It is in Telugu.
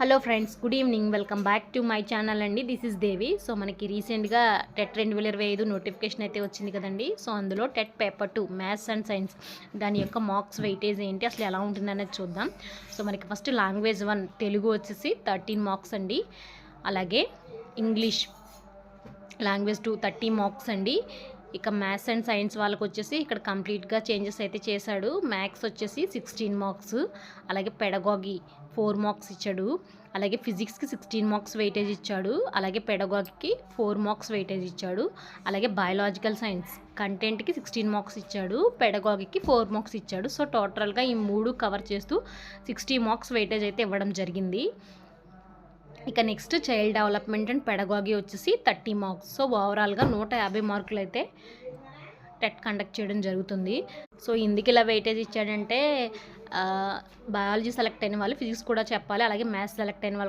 Hello friends good evening. Welcome back to my channel అండి. This is Devi. సో మనకి రీసెంట్గా టెట్ రెండు వేల ఇరవై ఐదు నోటిఫికేషన్ అయితే వచ్చింది కదండి. సో అందులో TET paper two maths and science దాని యొక్క మార్క్స్ వెయిటేజ్ ఏంటి అసలు ఎలా ఉంటుందనేది చూద్దాం. సో మనకి ఫస్ట్ లాంగ్వేజ్ వన్ తెలుగు వచ్చేసి థర్టీన్ మార్క్స్ అండి. అలాగే English language too thirty marks అండి. ఇక మ్యాథ్స్ అండ్ సైన్స్ వాళ్ళకి వచ్చేసి ఇక్కడ కంప్లీట్గా చేంజెస్ అయితే చేశాడు. మ్యాథ్స్ వచ్చేసి సిక్స్టీన్ మార్క్స్ అలాగే పెడగాగి ఫోర్ మార్క్స్ ఇచ్చాడు. అలాగే ఫిజిక్స్కి సిక్స్టీన్ మార్క్స్ వెయిటేజ్ ఇచ్చాడు. అలాగే పెడగాగికి ఫోర్ మార్క్స్ వెయిటేజ్ ఇచ్చాడు. అలాగే బయాలజికల్ సైన్స్ కంటెంట్కి సిక్స్టీన్ మార్క్స్ ఇచ్చాడు. పెడగాగికి ఫోర్ మార్క్స్ ఇచ్చాడు. సో టోటల్గా ఈ మూడు కవర్ చేస్తూ సిక్స్టీ మార్క్స్ వెయిటేజ్ అయితే ఇవ్వడం జరిగింది. ఇక next child development and pedagogy వచ్చేసి థర్టీ మార్క్స్. సో ఓవరాల్గా నూట యాభై మార్కులు అయితే టెట్ కండక్ట్ చేయడం జరుగుతుంది. సో ఇందుకు ఇలా వెయిటేజ్ ఇచ్చాడంటే బయాలజీ సెలెక్ట్ అయిన వాళ్ళు ఫిజిక్స్ కూడా చెప్పాలి అలాగే మ్యాథ్స్ సెలెక్ట్ అయిన వాళ్ళు